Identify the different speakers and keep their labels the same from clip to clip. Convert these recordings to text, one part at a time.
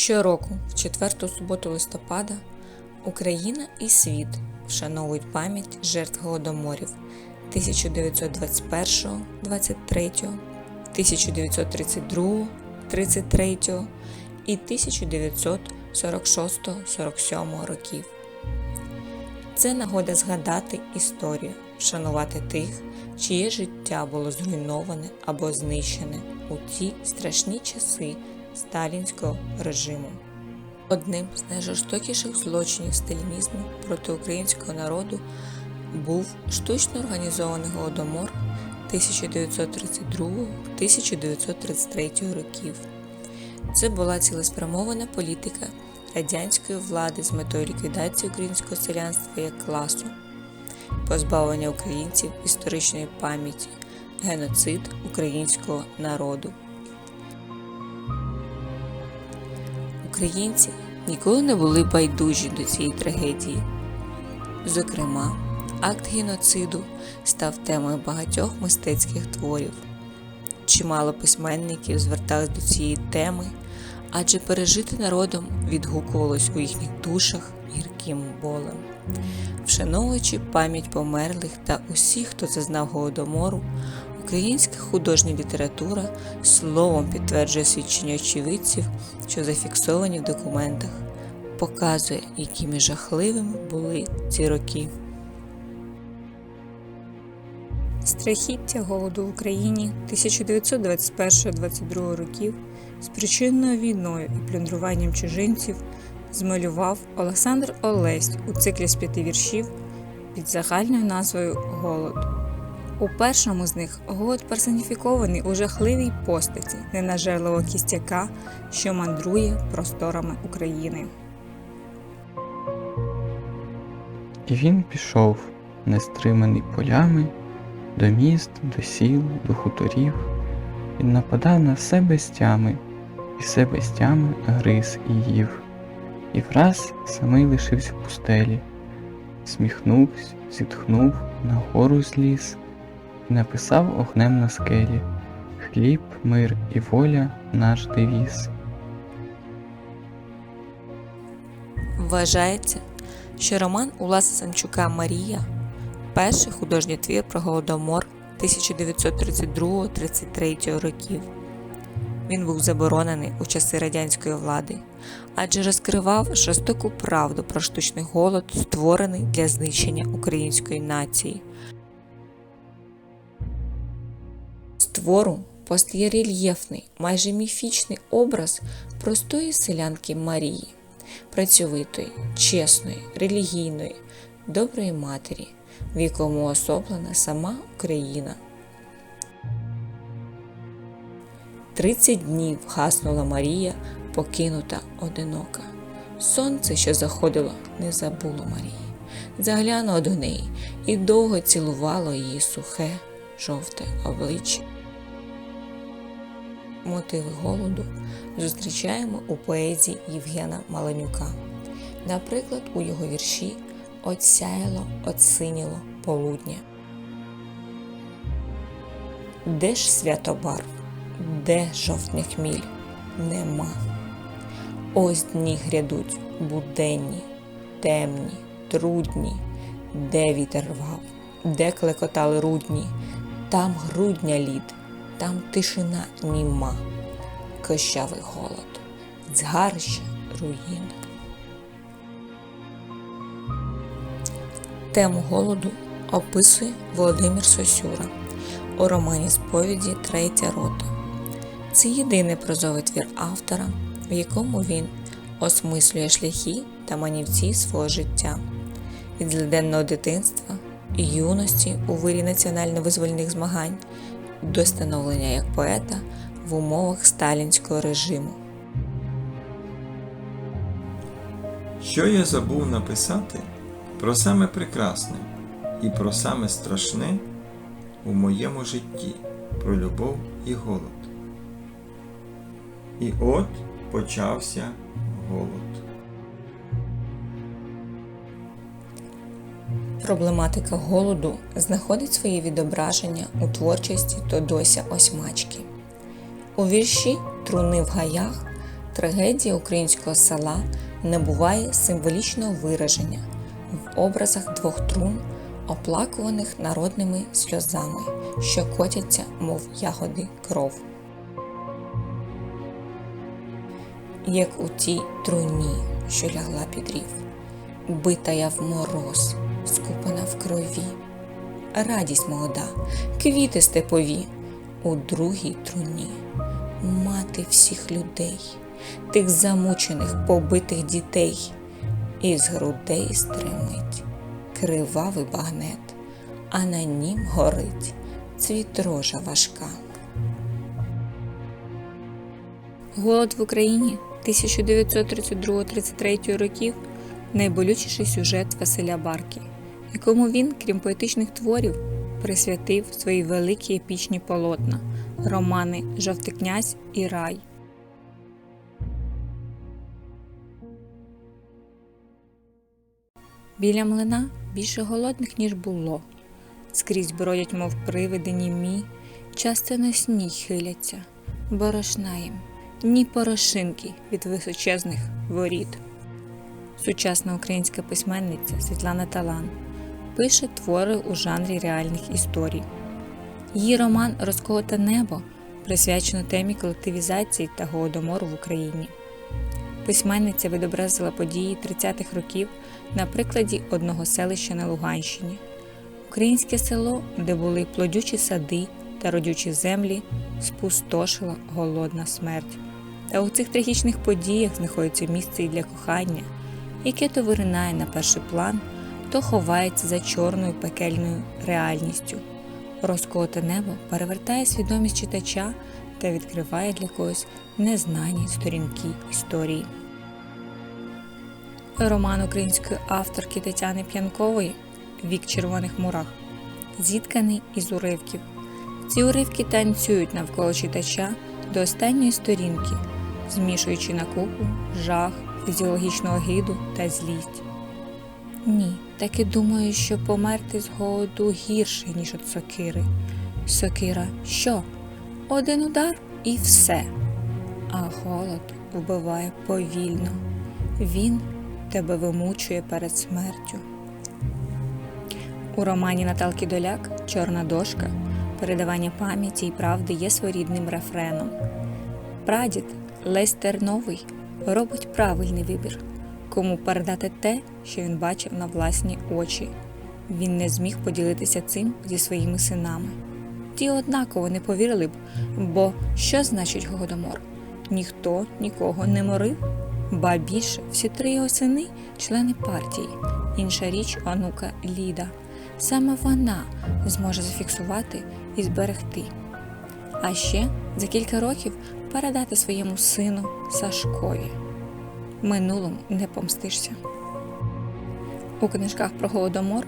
Speaker 1: Щороку, в четверту суботу листопада, Україна і світ вшановують пам'ять жертв голодоморів 1921, 23, 1932, 33 і 1946, 47 років. Це нагода згадати історію, вшанувати тих, чиє життя було зруйноване або знищене у ті страшні часи сталінського режиму. Одним з найжорстокіших злочинів сталінізму проти українського народу був штучно організований голодомор 1932-1933 років. Це була цілеспрямована політика радянської влади з метою ліквідації українського селянства як класу, позбавлення українців історичної пам'яті, геноцид українського народу. Українці ніколи не були байдужі до цієї трагедії. Зокрема, акт геноциду став темою багатьох мистецьких творів. Чимало письменників звертались до цієї теми, адже пережити народом відгукувалось у їхніх душах гірким болем. Вшановуючи пам'ять померлих та усіх, хто зазнав голодомору, українська художня література словом підтверджує свідчення очевидців, що зафіксовані в документах, показує, якими жахливими були ці роки. Страхіття голоду в Україні 1921-22 років, спричиненою війною і плюндруванням чужинців, змалював Олександр Олесь у циклі з п'яти віршів під загальною назвою Голод. У першому з них голод персоніфікований у жахливій постаті ненажерливого кістяка, що мандрує просторами України.
Speaker 2: І він пішов, нестриманий полями, до міст, до сіл, до хуторів. Він нападав на все без тями, і все без тями гриз і їв. І враз самий лишився в пустелі, сміхнувся, зітхнув, на гору зліз написав огнем на скелі Хліб, мир і воля наш девіз.
Speaker 1: Вважається, що роман Уласа Санчука Марія перший художній твір про голодомор 1932-33 років. Він був заборонений у часи радянської влади, адже розкривав жорстоку правду про штучний голод, створений для знищення української нації. Твору постає рельєфний, майже міфічний образ простої селянки Марії, працьовитої, чесної, релігійної, доброї матері, в якому особлена сама Україна. Тридцять днів гаснула Марія, покинута одинока. Сонце, що заходило, не забуло Марії. Заглянуло до неї і довго цілувало її сухе, жовте обличчя. Мотиви голоду зустрічаємо у поезії Євгена Маланюка. Наприклад, у його вірші Отсяяло, отсиніло полудня. Де ж святобарв? Де жовтний хміль? Нема. Ось дні грядуть буденні, темні, трудні, де вітер рвав, де клекотали рудні, там грудня лід, там тишина німа, кощавий голод, згарища руїн. Тему голоду описує Володимир Сосюра у романі Сповіді Третя рота. Це єдиний прозовий твір автора, в якому він осмислює шляхи та манівці свого життя від злиденного дитинства і юності у вирі національно-визвольних змагань до становлення як поета в умовах сталінського режиму.
Speaker 3: Що я забув написати про саме прекрасне і про саме страшне у моєму житті, про любов і голод. І от почався голод.
Speaker 1: Проблематика голоду знаходить своє відображення у творчості Тодося Осьмачки. У вірші Труни в гаях трагедії українського села не буває символічного вираження в образах двох трун, оплакуваних народними сльозами, що котяться, мов ягоди кров. Як у тій труні, що лягла під рів, бита я в мороз, скупана в крові. Радість молода, квіти степові у другій труні, мати всіх людей, тих замучених, побитих дітей, із грудей стримить кривавий багнет, а на нім горить цвітрожа важка. Голод в Україні 1932-33 років найболючіший сюжет Василя Барки, якому він, крім поетичних творів, присвятив свої великі епічні полотна, романи Жовтий князь і рай. Біля млина більше голодних, ніж було. Скрізь бродять, мов привиди німі, часто на сні хиляться, борошна їм, ні порошинки від височезних воріт. Сучасна українська письменниця Світлана Талан пише твори у жанрі реальних історій. Її роман Розколоте небо присвячено темі колективізації та голодомору в Україні. Письменниця відобразила події 30-х років на прикладі одного селища на Луганщині. Українське село, де були плодючі сади та родючі землі, спустошила голодна смерть. Та у цих трагічних подіях знаходиться місце і для кохання, яке то виринає на перший план, то ховається за чорною пекельною реальністю. Розколоте небо перевертає свідомість читача та відкриває для когось незнані сторінки історії. Роман української авторки Тетяни П'янкової Вік червоних мурах зітканий із уривків. Ці уривки танцюють навколо читача до останньої сторінки, змішуючи на купу жах, фізіологічного гиду та злість. Ні, таки думаю, що померти з голоду гірше, ніж від сокири. Сокира що? Один удар і все. А голод вбиває повільно. Він тебе вимучує перед смертю. У романі Наталки Доляк Чорна дошка передавання пам'яті і правди є своєрідним рефреном. Прадід Лесь Терновий робить правильний вибір, кому передати те, що він бачив на власні очі. Він не зміг поділитися цим зі своїми синами. Ті однаково не повірили б, бо що значить голодомор? Ніхто нікого не морив, ба більше всі три його сини члени партії. Інша річ онука Ліда. Саме вона зможе зафіксувати і зберегти. А ще за кілька років передати своєму сину Сашкові. Минулому не помстишся. У книжках про голодомор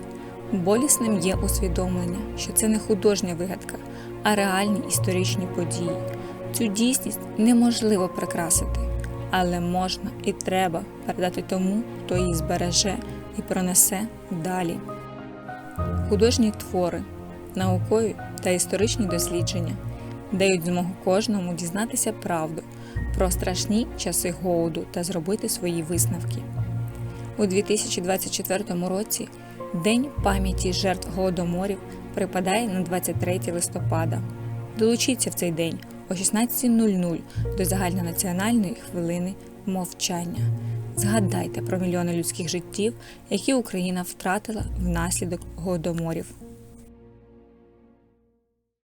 Speaker 1: болісним є усвідомлення, що це не художня вигадка, а реальні історичні події. Цю дійсність неможливо прикрасити, але можна і треба передати тому, хто її збереже і пронесе далі. Художні твори, наукові та історичні дослідження дають змогу кожному дізнатися правду про страшні часи голоду та зробити свої висновки. У 2024 році День пам'яті жертв голодоморів припадає на 23 листопада. Долучіться в цей день о 16.00 до загальнонаціональної хвилини мовчання. Згадайте про мільйони людських життів, які Україна втратила внаслідок голодоморів.